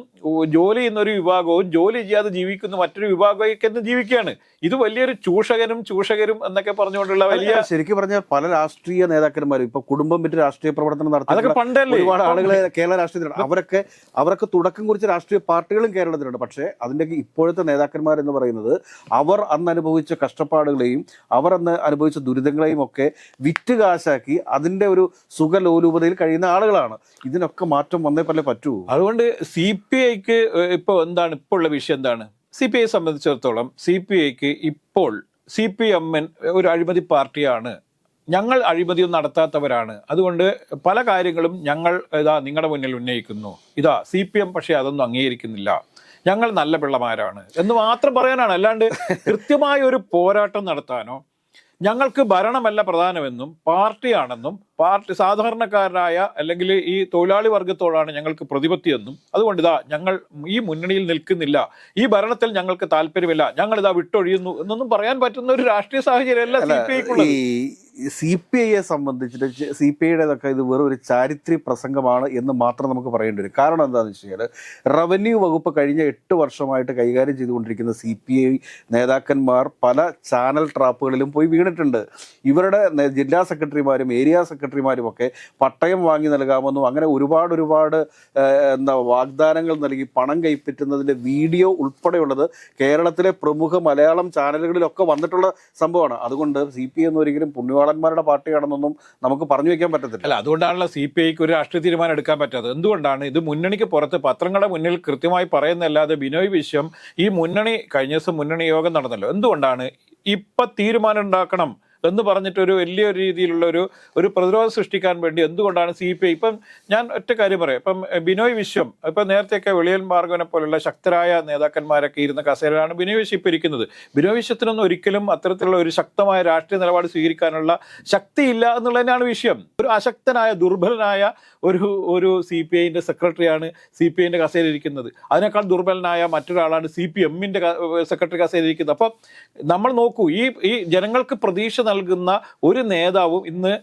ജോലി ചെയ്യുന്ന ഒരു വിഭാഗവും ജോലി ചെയ്യാതെ ജീവിക്കുന്ന മറ്റൊരു വിഭാഗമൊക്കെ ജീവിക്കുകയാണ്. ഇത് വലിയൊരു ചൂഷകനും ചൂഷകരും എന്നൊക്കെ പറഞ്ഞുകൊണ്ടുള്ള വലിയ ശരിക്കും പറഞ്ഞാൽ പല രാഷ്ട്രീയ നേതാക്കന്മാരും ഇപ്പൊ കുടുംബം വിറ്റ് രാഷ്ട്രീയ പ്രവർത്തനം അതൊക്കെ പണ്ടല്ലേ? ഒരുപാട് ആളുകളെ കേരള രാഷ്ട്രീയത്തിലുണ്ട്. അവരൊക്കെ അവർക്ക് തുടക്കം കുറിച്ച രാഷ്ട്രീയ പാർട്ടികളും കേരളത്തിലുണ്ട്. പക്ഷേ അതിന്റെ ഇപ്പോഴത്തെ നേതാക്കന്മാർ എന്ന് പറയുന്നത് അവർ അന്ന് അനുഭവിച്ച കഷ്ടപ്പാടുകളെയും അവർ അന്ന് അനുഭവിച്ച ദുരിതങ്ങളെയും ഒക്കെ വിറ്റ് കാശാക്കി അതിന്റെ ഒരു സുഖലോലൂപതയിൽ കഴിയുന്ന ആളുകളാണ്. ഇതിനൊക്കെ മാറ്റം വന്നേ പോലെ പറ്റൂ. അതുകൊണ്ട് സി പി ഐക്ക് ഇപ്പോൾ എന്താണ്? ഇപ്പോൾ ഉള്ള വിഷയം എന്താണ്? സി പി ഐ സംബന്ധിച്ചിടത്തോളം സി പി ഐക്ക് ഇപ്പോൾ സി പി എമ്മിൻ ഒരു അഴിമതി പാർട്ടിയാണ് ഞങ്ങൾ അഴിമതിയൊന്നും നടത്താത്തവരാണ്. അതുകൊണ്ട് പല കാര്യങ്ങളും ഞങ്ങൾ ഇതാ നിങ്ങളുടെ മുന്നിൽ ഉന്നയിക്കുന്നു. ഇതാ സി പി എം പക്ഷേ അതൊന്നും അംഗീകരിക്കുന്നില്ല. ഞങ്ങൾ നല്ല പിള്ളമാരാണ് എന്ന് മാത്രം പറയാനാണ്. അല്ലാണ്ട് കൃത്യമായ ഒരു പോരാട്ടം നടത്താനോ ഞങ്ങൾക്ക് ഭരണമല്ല പ്രധാനമെന്നും പാർട്ടിയാണെന്നും പാർട്ടി സാധാരണക്കാരനായ അല്ലെങ്കിൽ ഈ തൊഴിലാളി വർഗത്തോടാണ് ഞങ്ങൾക്ക് പ്രതിപത്തിയെന്നും അതുകൊണ്ട് ഇതാ ഞങ്ങൾ ഈ മുന്നണിയിൽ നിൽക്കുന്നില്ല. ഈ ഭരണത്തിൽ ഞങ്ങൾക്ക് താല്പര്യമില്ല. ഞങ്ങൾ ഇതാ വിട്ടൊഴിയുന്നു എന്നൊന്നും പറയാൻ പറ്റുന്ന ഒരു രാഷ്ട്രീയ സാഹചര്യമല്ല സി പി ഐക്കുള്ളത്. സി പി ഐയെ സംബന്ധിച്ചിട്ട് സി പി ഐയുടേതൊക്കെ ഇത് വെറും ഒരു ചാരിത്രി പ്രസംഗമാണ് എന്ന് മാത്രം നമുക്ക് പറയേണ്ടി വരും. കാരണം എന്താണെന്ന് വെച്ച് കഴിഞ്ഞാൽ റവന്യൂ വകുപ്പ് കഴിഞ്ഞ എട്ട് വർഷമായിട്ട് കൈകാര്യം ചെയ്തുകൊണ്ടിരിക്കുന്ന സി പി ഐ നേതാക്കന്മാർ പല ചാനൽ ട്രാപ്പുകളിലും പോയി വീണിട്ടുണ്ട്. ഇവരുടെ ജില്ലാ സെക്രട്ടറിമാരും ഏരിയ സെക്രട്ടറിമാരും ഒക്കെ പട്ടയം വാങ്ങി നൽകാമെന്നും അങ്ങനെ ഒരുപാട് ഒരുപാട് എന്താ വാഗ്ദാനങ്ങൾ നൽകി പണം കൈപ്പറ്റുന്നതിന്റെ വീഡിയോ ഉൾപ്പെടെയുള്ളത് കേരളത്തിലെ പ്രമുഖ മലയാളം ചാനലുകളിലൊക്കെ വന്നിട്ടുള്ള സംഭവമാണ്. അതുകൊണ്ട് സി പി ഐ എന്ന് ഒരിക്കലും പുണ്യവാളന്മാരുടെ പാർട്ടിയാണെന്നൊന്നും നമുക്ക് പറഞ്ഞു വെക്കാൻ പറ്റത്തില്ല. അല്ല അതുകൊണ്ടാണല്ലോ സി പി ഐക്ക് ഒരു രാഷ്ട്രീയ തീരുമാനം എടുക്കാൻ പറ്റാത്തത്. എന്തുകൊണ്ടാണ് ഇത് മുന്നണിക്ക് പുറത്ത് പത്രങ്ങളുടെ മുന്നിൽ കൃത്യമായി പറയുന്നല്ലാതെ ബിനോയ് വിശ്വം ഈ മുന്നണി കഴിഞ്ഞ ദിവസം മുന്നണി യോഗം നടന്നല്ലോ. എന്തുകൊണ്ടാണ് ഇപ്പൊ തീരുമാനം ഉണ്ടാക്കണം? എന്ന് പറഞ്ഞിട്ട് ഒരു വലിയ രീതിയിലുള്ള ഒരു ഒരു പ്രതിരോധം സൃഷ്ടിക്കാൻ വേണ്ടി എന്തുകൊണ്ടാണ് സി പി ഐ ഇപ്പം ഞാൻ ഒറ്റ കാര്യം പറയാം. ഇപ്പം ബിനോയ് വിശ്വം ഇപ്പം നേരത്തെയൊക്കെ വെളിയൽ മാർഗനെ പോലുള്ള ശക്തരായ നേതാക്കന്മാരൊക്കെ ഇരുന്ന കസേരയിലാണ് ബിനോയ് വിശ്വം ഇപ്പം ഇരിക്കുന്നത്. ബിനോയ് വിശ്വത്തിനൊന്നും ഒരിക്കലും അത്തരത്തിലുള്ള ഒരു ശക്തമായ രാഷ്ട്രീയ നിലപാട് സ്വീകരിക്കാനുള്ള ശക്തിയില്ല എന്നുള്ളതന്നെയാണ് വിഷയം ഒരു അശക്തനായ ദുർബലനായ ഒരു ഒരു സി പി ഐന്റെ സെക്രട്ടറിയാണ് സി പി ഐന്റെ കസേരയിൽ ഇരിക്കുന്നത്. അതിനേക്കാൾ ദുർബലനായ മറ്റൊരാളാണ് സി പി എമ്മിന്റെ സെക്രട്ടറി കസേരയിരിക്കുന്നത് അപ്പം നമ്മൾ നോക്കൂ ഈ ഈ ജനങ്ങൾക്ക് പ്രതീക്ഷ നൽകുന്ന ഒരു നേതാവും ഇന്ന്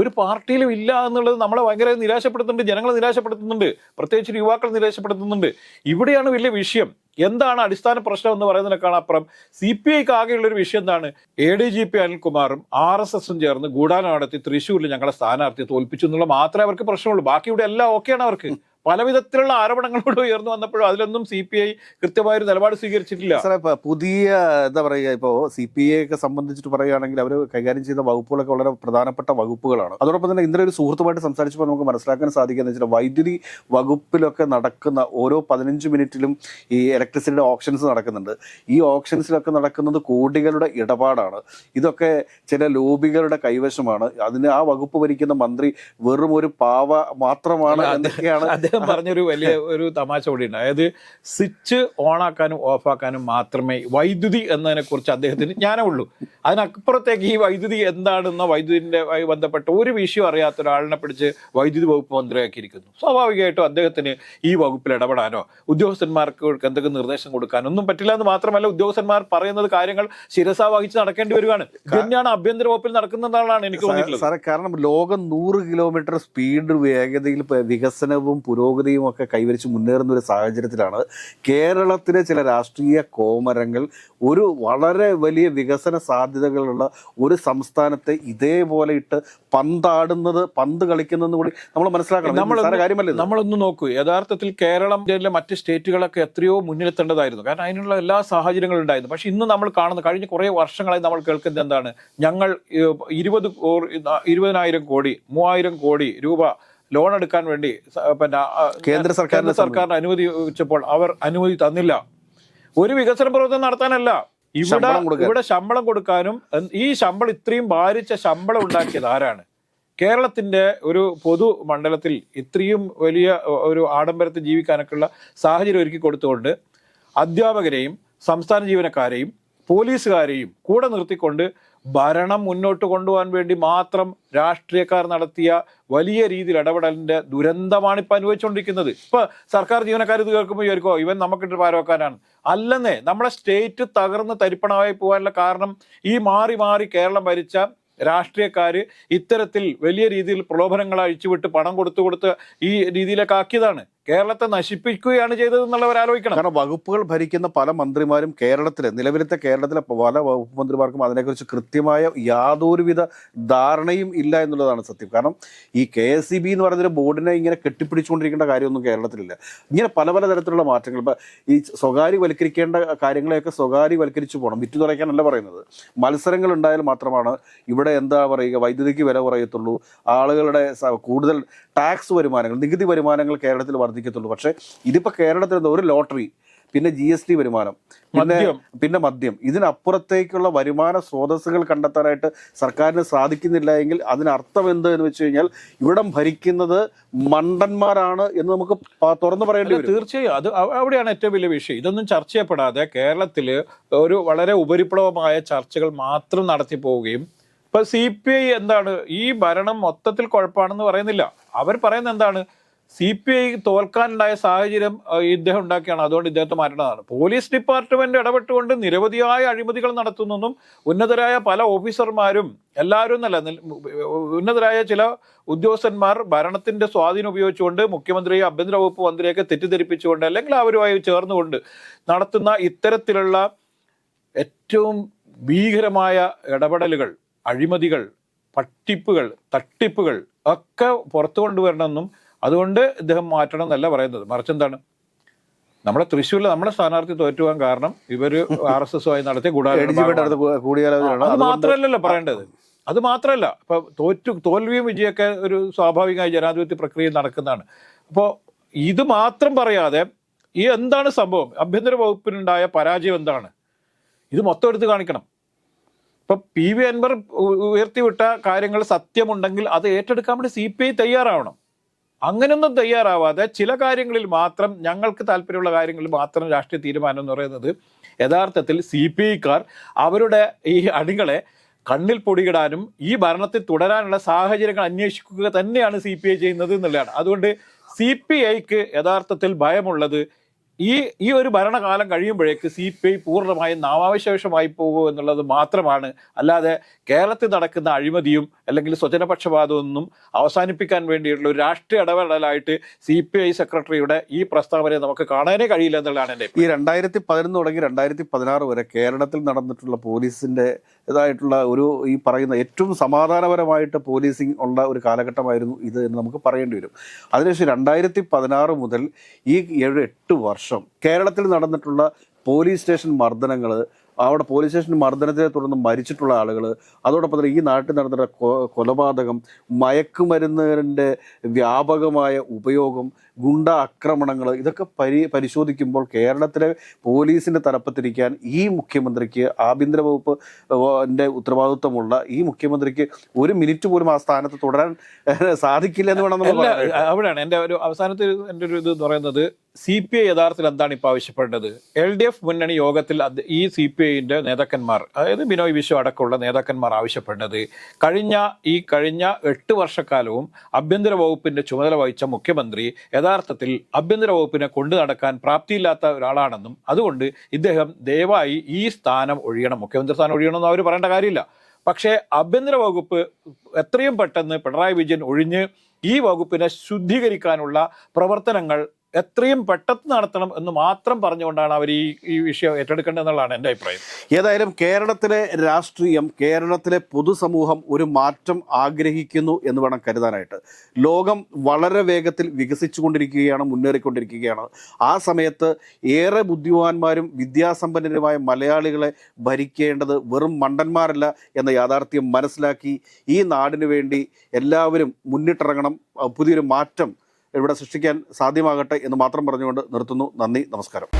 ഒരു പാർട്ടിയിലും ഇല്ല എന്നുള്ളത് നമ്മളെ ഭയങ്കര നിരാശപ്പെടുത്തുന്നുണ്ട് ജനങ്ങളെ നിരാശപ്പെടുത്തുന്നുണ്ട് പ്രത്യേകിച്ച് യുവാക്കൾ നിരാശപ്പെടുത്തുന്നുണ്ട്. ഇവിടെയാണ് വലിയ വിഷയം. എന്താണ് അടിസ്ഥാന പ്രശ്നം എന്ന് പറയുന്നതിനേക്കാൾ അപ്പുറം സി പി ഐക്ക് ആകെയുള്ള ഒരു വിഷയം എന്താണ്? എ ഡി ജി പി അനിൽകുമാറും ആർ എസ് എസും ചേർന്ന് ഗൂഢാലം നടത്തി തൃശ്ശൂരിൽ ഞങ്ങളെ സ്ഥാനാർത്ഥിയെ തോൽപ്പിച്ചു എന്നുള്ള മാത്രമേ അവർക്ക് പ്രശ്നമുള്ളൂ. ബാക്കി ഇവിടെ എല്ലാം ഓക്കെയാണ് അവർക്ക്. പല വിധത്തിലുള്ള ആരോപണങ്ങളോട് ഉയർന്നു വന്നപ്പോഴും അതിലൊന്നും സി പി ഐ കൃത്യമായ ഒരു നിലപാട് സ്വീകരിച്ചിട്ടില്ല. സാറേ ഇപ്പൊ പുതിയ എന്താ പറയുക ഇപ്പോ സി പി ഐ ഒക്കെ സംബന്ധിച്ചിട്ട് പറയുകയാണെങ്കിൽ അവർ കൈകാര്യം ചെയ്ത വകുപ്പുകളൊക്കെ വളരെ പ്രധാനപ്പെട്ട വകുപ്പുകളാണ്. അതോടൊപ്പം തന്നെ ഇന്നലെ ഒരു സുഹൃത്തുമായിട്ട് സംസാരിച്ചപ്പോൾ നമുക്ക് മനസ്സിലാക്കാൻ സാധിക്കുക വെച്ചാൽ വൈദ്യുതി വകുപ്പിലൊക്കെ നടക്കുന്ന ഓരോ പതിനഞ്ച് മിനിറ്റിലും ഈ ഇലക്ട്രിസിറ്റിയുടെ ഓപ്ഷൻസ് നടക്കുന്നുണ്ട്. ഈ ഓപ്ഷൻസിലൊക്കെ നടക്കുന്നത് കോടികളുടെ ഇടപാടാണ്. ഇതൊക്കെ ചില ലോബികളുടെ കൈവശമാണ്. അതിന് ആ വകുപ്പ് ഭരിക്കുന്ന മന്ത്രി വെറും ഒരു പാവ മാത്രമാണ് എന്നൊക്കെയാണ് അദ്ദേഹം പറഞ്ഞൊരു വലിയ ഒരു തമാശ കൂടിയുണ്ട് അതായത് സ്വിച്ച് ഓണാക്കാനും ഓഫാക്കാനും മാത്രമേ വൈദ്യുതി എന്നതിനെ കുറിച്ച് അദ്ദേഹത്തിന് ജ്ഞാനമുള്ളൂ അതിനപ്പുറത്തേക്ക് ഈ വൈദ്യുതി എന്താണെന്ന വൈദ്യുതിന്റെ ആയി ബന്ധപ്പെട്ട ഒരു വിഷയം അറിയാത്ത ഒരാളിനെ പിടിച്ച് വൈദ്യുതി വകുപ്പ് മന്ത്രിയാക്കിയിരിക്കുന്നു. സ്വാഭാവികമായിട്ടും അദ്ദേഹത്തിന് ഈ വകുപ്പിൽ ഇടപെടാനോ ഉദ്യോഗസ്ഥന്മാർക്ക് എന്തെങ്കിലും നിർദ്ദേശം കൊടുക്കാനോ ഒന്നും പറ്റില്ല എന്ന് മാത്രമല്ല ഉദ്യോഗസ്ഥന്മാർ പറയുന്നത് കാര്യങ്ങൾ ശിരസ വഹിച്ച് നടക്കേണ്ടി വരികയാണ്. തന്നെയാണ് ആഭ്യന്തര വകുപ്പിൽ നടക്കുന്നതാണ് എനിക്ക് തോന്നിയിട്ടുള്ളത്. സാറേ കാരണം ലോകം നൂറ് കിലോമീറ്റർ സ്പീഡ് വേഗതയിൽ വികസനവും വികസനവും പുരോഗതിയും ഒക്കെ കൈവരിച്ച് മുന്നേറുന്ന ഒരു സാഹചര്യത്തിലാണ് കേരളത്തിലെ ചില രാഷ്ട്രീയ കോമരങ്ങൾ ഒരു വളരെ വലിയ വികസന സാധ്യതകളുള്ള ഒരു സംസ്ഥാനത്തെ ഇതേപോലെ ഇട്ട് പന്താടുന്നത് പന്ത് കളിക്കുന്നതെന്ന് കൂടി നമ്മൾ മനസ്സിലാക്കണം. നമ്മൾ കാര്യമല്ലേ? നമ്മളൊന്ന് നോക്കൂ. യഥാർത്ഥത്തിൽ കേരളം മറ്റ് സ്റ്റേറ്റുകളൊക്കെ എത്രയോ മുന്നിലെത്തേണ്ടതായിരുന്നു. കാരണം അതിനുള്ള എല്ലാ സാഹചര്യങ്ങളും ഉണ്ടായിരുന്നു. പക്ഷെ ഇന്ന് നമ്മൾ കാണുന്ന കഴിഞ്ഞ കുറേ വർഷങ്ങളായി നമ്മൾ കേൾക്കുന്നത് എന്താണ്? ഞങ്ങൾ ഇരുപത് ഇരുപതിനായിരം കോടി മൂവായിരം കോടി രൂപ ലോൺ എടുക്കാൻ വേണ്ടി പിന്നെ കേന്ദ്ര കേന്ദ്ര സർക്കാരിന് അനുമതി വെച്ചപ്പോൾ അവർ അനുമതി തന്നില്ല. ഒരു വികസന പ്രവർത്തനം നടത്താനല്ല. ഇവിടെ ഇവിടെ ശമ്പളം കൊടുക്കാനും ഈ ശമ്പളം ഇത്രയും ഭാരിച്ച ശമ്പളം ഉണ്ടാക്കിയത് ആരാണ്? കേരളത്തിന്റെ ഒരു പൊതു മണ്ഡലത്തിൽ ഇത്രയും വലിയ ഒരു ആഡംബരത്തിൽ ജീവിക്കാനൊക്കെയുള്ള സാഹചര്യം ഒരുക്കി കൊടുത്തുകൊണ്ട് അധ്യാപകരെയും സംസ്ഥാന ജീവനക്കാരെയും പോലീസുകാരെയും കൂടെ നിർത്തിക്കൊണ്ട് ഭരണം മുന്നോട്ട് കൊണ്ടുപോകാൻ വേണ്ടി മാത്രം രാഷ്ട്രീയക്കാർ നടത്തിയ വലിയ രീതിയിൽ ഇടപെടലിന്റെ ദുരന്തമാണ് ഇപ്പം അനുഭവിച്ചുകൊണ്ടിരിക്കുന്നത്. ഇപ്പോൾ സർക്കാർ ജീവനക്കാർ ഇത് കേൾക്കുമ്പോൾ വിചാരിക്കോ ഇവൻ നമുക്കിട്ട് പാരവെക്കാനാണ് അല്ലെന്നേ നമ്മളെ സ്റ്റേറ്റ് തകർന്ന് തരിപ്പണമായി പോകാനുള്ള കാരണം ഈ മാറി മാറി കേരളം ഭരിച്ച രാഷ്ട്രീയക്കാർ ഇത്തരത്തിൽ വലിയ രീതിയിൽ പ്രലോഭനങ്ങൾ അഴിച്ചുവിട്ട് പണം കൊടുത്തു കൊടുത്ത് ഈ രീതിയിലേക്ക് ആക്കിയതാണ്. കേരളത്തെ നശിപ്പിക്കുകയാണ് ചെയ്തതെന്നുള്ളവർ ആലോചിക്കണം. കാരണം വകുപ്പുകൾ ഭരിക്കുന്ന പല മന്ത്രിമാരും കേരളത്തിലെ നിലവിലത്തെ കേരളത്തിലെ പല വകുപ്പ് മന്ത്രിമാർക്കും അതിനെക്കുറിച്ച് കൃത്യമായ യാതൊരുവിധ ധാരണയും ഇല്ല എന്നുള്ളതാണ് സത്യം. കാരണം ഈ കെ എസ് സി ബി എന്ന് പറയുന്നൊരു ബോർഡിനെ ഇങ്ങനെ കെട്ടിപ്പിടിച്ചുകൊണ്ടിരിക്കേണ്ട കാര്യമൊന്നും കേരളത്തിലില്ല. ഇങ്ങനെ പല പല തരത്തിലുള്ള മാറ്റങ്ങൾ. ഇപ്പം ഈ സ്വകാര്യവൽക്കരിക്കേണ്ട കാര്യങ്ങളെയൊക്കെ സ്വകാര്യവൽക്കരിച്ചു പോകണം. വിറ്റു തുറയ്ക്കാനല്ല പറയുന്നത്. മത്സരങ്ങൾ ഉണ്ടായാൽ മാത്രമാണ് ഇവിടെ എന്താ പറയുക വൈദ്യുതിക്ക് വില കുറയത്തുള്ളൂ. ആളുകളുടെ കൂടുതൽ ടാക്സ് വരുമാനങ്ങൾ നികുതി വരുമാനങ്ങൾ കേരളത്തിൽ വർദ്ധിക്കത്തുള്ളൂ. പക്ഷേ ഇതിപ്പോൾ കേരളത്തിൽ ഒരു ലോട്ടറി പിന്നെ ജി എസ് ടി വരുമാനം പിന്നെ മദ്യം. പിന്നെ മദ്യം. ഇതിനപ്പുറത്തേക്കുള്ള വരുമാന സ്രോതസ്സുകൾ കണ്ടെത്താനായിട്ട് സർക്കാരിന് സാധിക്കുന്നില്ല എങ്കിൽ അതിനർത്ഥം എന്ത് എന്ന് വെച്ച് കഴിഞ്ഞാൽ ഇവിടം ഭരിക്കുന്നത് മണ്ടന്മാരാണ് എന്ന് നമുക്ക് തുറന്നു പറയേണ്ടി വരും. തീർച്ചയായും. അത് അവിടെയാണ് ഏറ്റവും വലിയ വിഷയം. ഇതൊന്നും ചർച്ച ചെയ്യപ്പെടാതെ കേരളത്തിൽ ഒരു വളരെ ഉപരിപ്ലവമായ ചർച്ചകൾ മാത്രം നടത്തി പോവുകയും ഇപ്പൊ സി പി ഐ എന്താണ് ഈ ഭരണം മൊത്തത്തിൽ കുഴപ്പമാണെന്ന് പറയുന്നില്ല. അവർ പറയുന്നത് എന്താണ്? സി പി ഐ തോൽക്കാനുണ്ടായ സാഹചര്യം ഇദ്ദേഹം ഉണ്ടാക്കിയാണ്. അതുകൊണ്ട് ഇദ്ദേഹത്തെ മാറ്റേണ്ടതാണ്. പോലീസ് ഡിപ്പാർട്ട്മെന്റ് ഇടപെട്ടുകൊണ്ട് നിരവധിയായ അഴിമതികൾ നടത്തുന്നെന്നും ഉന്നതരായ പല ഓഫീസർമാരും എല്ലാവരും എന്നല്ല ഉന്നതരായ ചില ഉദ്യോഗസ്ഥന്മാർ ഭരണത്തിന്റെ സ്വാധീനം ഉപയോഗിച്ചുകൊണ്ട് മുഖ്യമന്ത്രി ആഭ്യന്തര വകുപ്പ് മന്ത്രിയൊക്കെ തെറ്റിദ്ധരിപ്പിച്ചുകൊണ്ട് അല്ലെങ്കിൽ അവരുമായി ചേർന്നുകൊണ്ട് നടത്തുന്ന ഇത്തരത്തിലുള്ള ഏറ്റവും ഭീകരമായ ഇടപെടലുകൾ അഴിമതികൾ പട്ടിപ്പുകൾ തട്ടിപ്പുകൾ ഒക്കെ പുറത്തു കൊണ്ടുവരണമെന്നും അതുകൊണ്ട് ഇദ്ദേഹം മാറ്റണം എന്നല്ല പറയുന്നത്. മറിച്ച് എന്താണ്? നമ്മുടെ തൃശ്ശൂരിൽ നമ്മുടെ സ്ഥാനാർത്ഥി തോറ്റുവാൻ കാരണം ഇവർ ആർ എസ് എസുമായി നടത്തിയ ഗൂഢാലോചന അത് മാത്രമല്ലല്ലോ പറയേണ്ടത്. അത് മാത്രമല്ല ഇപ്പൊ തോറ്റു തോൽവിയും വിജയമൊക്കെ ഒരു സ്വാഭാവികമായി ജനാധിപത്യ പ്രക്രിയ നടക്കുന്നതാണ്. അപ്പോൾ ഇത് മാത്രം പറയാതെ ഈ എന്താണ് സംഭവം? ആഭ്യന്തര വകുപ്പിനുണ്ടായ പരാജയം എന്താണ്? ഇത് മൊത്തം എടുത്ത് കാണിക്കണം. ഇപ്പൊ പി വി അൻവർ ഉയർത്തിവിട്ട കാര്യങ്ങൾ സത്യമുണ്ടെങ്കിൽ അത് ഏറ്റെടുക്കാൻ വേണ്ടി സി പി ഐ തയ്യാറാവണം. അങ്ങനെയൊന്നും തയ്യാറാവാതെ ചില കാര്യങ്ങളിൽ മാത്രം ഞങ്ങൾക്ക് താല്പര്യമുള്ള കാര്യങ്ങളിൽ മാത്രം രാഷ്ട്രീയ തീരുമാനം എന്ന് പറയുന്നത് യഥാർത്ഥത്തിൽ സി പി ഐക്കാർ അവരുടെ ഈ അണികളെ കണ്ണിൽ പൊടിയിടാനും ഈ ഭരണത്തിൽ തുടരാനുള്ള സാഹചര്യങ്ങൾ അന്വേഷിക്കുക തന്നെയാണ് സി പി ഐ ചെയ്യുന്നത് എന്നുള്ളതാണ്. അതുകൊണ്ട് സി പി ഐക്ക് യഥാർത്ഥത്തിൽ ഭയമുള്ളത് ഈ ഈ ഒരു ഭരണകാലം കഴിയുമ്പോഴേക്ക് സി പി ഐ പൂർണമായും നാമാവശേഷമായി പോകുമോ എന്നുള്ളത് മാത്രമാണ്. അല്ലാതെ കേരളത്തിൽ നടക്കുന്ന അഴിമതിയും അല്ലെങ്കിൽ സ്വജനപക്ഷപാതമൊന്നും അവസാനിപ്പിക്കാൻ വേണ്ടിയിട്ടുള്ള ഒരു രാഷ്ട്രീയ ഇടപെടലായിട്ട് സി പി ഐ സെക്രട്ടറിയുടെ ഈ പ്രസ്താവനയെ നമുക്ക് കാണാനേ കഴിയില്ല എന്നുള്ളതാണ് എന്റെ ഈ രണ്ടായിരത്തി പതിനൊന്ന് തുടങ്ങി രണ്ടായിരത്തി പതിനാറ് വരെ കേരളത്തിൽ നടന്നിട്ടുള്ള പോലീസിന്റെ ഇതായിട്ടുള്ള ഒരു ഈ പറയുന്ന ഏറ്റവും സമാധാനപരമായിട്ട് പോലീസിങ് ഉള്ള ഒരു കാലഘട്ടമായിരുന്നു ഇത് എന്ന് നമുക്ക് പറയേണ്ടി വരും. അതിനുശേഷം രണ്ടായിരത്തി പതിനാറ് മുതൽ ഈ ഏഴ് എട്ട് വർഷം കേരളത്തിൽ നടന്നിട്ടുള്ള പോലീസ് സ്റ്റേഷൻ മർദ്ദനങ്ങൾ അവിടെ പോലീസ് സ്റ്റേഷൻ മർദ്ദനത്തെ തുടർന്ന് മരിച്ചിട്ടുള്ള ആളുകൾ അതോടൊപ്പം തന്നെ ഈ നാട്ടിൽ നടന്നിട്ടുള്ള കൊലപാതകം മയക്കുമരുന്നിന്റെ വ്യാപകമായ ഉപയോഗം ഗുണ്ട ആക്രമണങ്ങൾ ഇതൊക്കെ പരി പരിശോധിക്കുമ്പോൾ കേരളത്തിലെ പോലീസിന്റെ തലപ്പത്തിരിക്കാൻ ഈ മുഖ്യമന്ത്രിക്ക് ആഭ്യന്തര വകുപ്പ് ഉത്തരവാദിത്വമുള്ള ഈ മുഖ്യമന്ത്രിക്ക് ഒരു മിനിറ്റ് പോലും ആ സ്ഥാനത്ത് തുടരാൻ സാധിക്കില്ല എന്ന് വേണം നമ്മൾ അവിടെയാണ് എന്റെ ഒരു അവസാനത്തെ എന്റെ ഒരു ഇത് എന്ന് പറയുന്നത് സി പി ഐ യഥാർത്ഥത്തിൽ എന്താണ് ഇപ്പോൾ ആവശ്യപ്പെടേണ്ടത്? എൽ ഡി എഫ് മുന്നണി യോഗത്തിൽ ഈ സി പി ഐന്റെ നേതാക്കന്മാർ അതായത് ബിനോയ് വിശ്വ അടക്കമുള്ള നേതാക്കന്മാർ ആവശ്യപ്പെടേണ്ടത്. കഴിഞ്ഞ ഈ കഴിഞ്ഞ എട്ട് വർഷക്കാലവും ആഭ്യന്തര വകുപ്പിന്റെ ചുമതല വഹിച്ച മുഖ്യമന്ത്രി യഥാർത്ഥത്തിൽ ആഭ്യന്തര വകുപ്പിനെ കൊണ്ടു നടക്കാൻ പ്രാപ്തിയില്ലാത്ത ഒരാളാണെന്നും അതുകൊണ്ട് ഇദ്ദേഹം ദയവായി ഈ സ്ഥാനം ഒഴിയണം. മുഖ്യമന്ത്രി സ്ഥാനം ഒഴിയണമെന്ന് അവർ പറയേണ്ട കാര്യമില്ല. പക്ഷേ ആഭ്യന്തര വകുപ്പ് എത്രയും പെട്ടെന്ന് പിണറായി വിജയൻ ഒഴിഞ്ഞ് ഈ വകുപ്പിനെ ശുദ്ധീകരിക്കാനുള്ള പ്രവർത്തനങ്ങൾ എത്രയും പെട്ടെന്ന് നടത്തണം എന്ന് മാത്രം പറഞ്ഞുകൊണ്ടാണ് അവർ ഈ ഈ വിഷയം ഏറ്റെടുക്കേണ്ടതെന്നുള്ളതാണ് എന്റെ അഭിപ്രായം. ഏതായാലും കേരളത്തിലെ രാഷ്ട്രീയം കേരളത്തിലെ പൊതുസമൂഹം ഒരു മാറ്റം ആഗ്രഹിക്കുന്നു എന്ന് വേണം കരുതാനായിട്ട്. ലോകം വളരെ വേഗത്തിൽ വികസിച്ചുകൊണ്ടിരിക്കുകയാണ് മുന്നേറിക്കൊണ്ടിരിക്കുകയാണ്. ആ സമയത്ത് ഏറെ ബുദ്ധിമാന്മാരും വിദ്യാസമ്പന്നരുമായ മലയാളികളെ ഭരിക്കേണ്ടത് വെറും മണ്ടന്മാരല്ല എന്ന യാഥാർത്ഥ്യം മനസ്സിലാക്കി ഈ നാടിനു വേണ്ടി എല്ലാവരും മുന്നിട്ടിറങ്ങണം പുതിയൊരു മാറ്റം ഇവിടെ സൃഷ്ടിക്കാൻ സാധ്യമാകട്ടെ എന്ന് മാത്രം പറഞ്ഞുകൊണ്ട് നിർത്തുന്നു. നന്ദി നമസ്കാരം.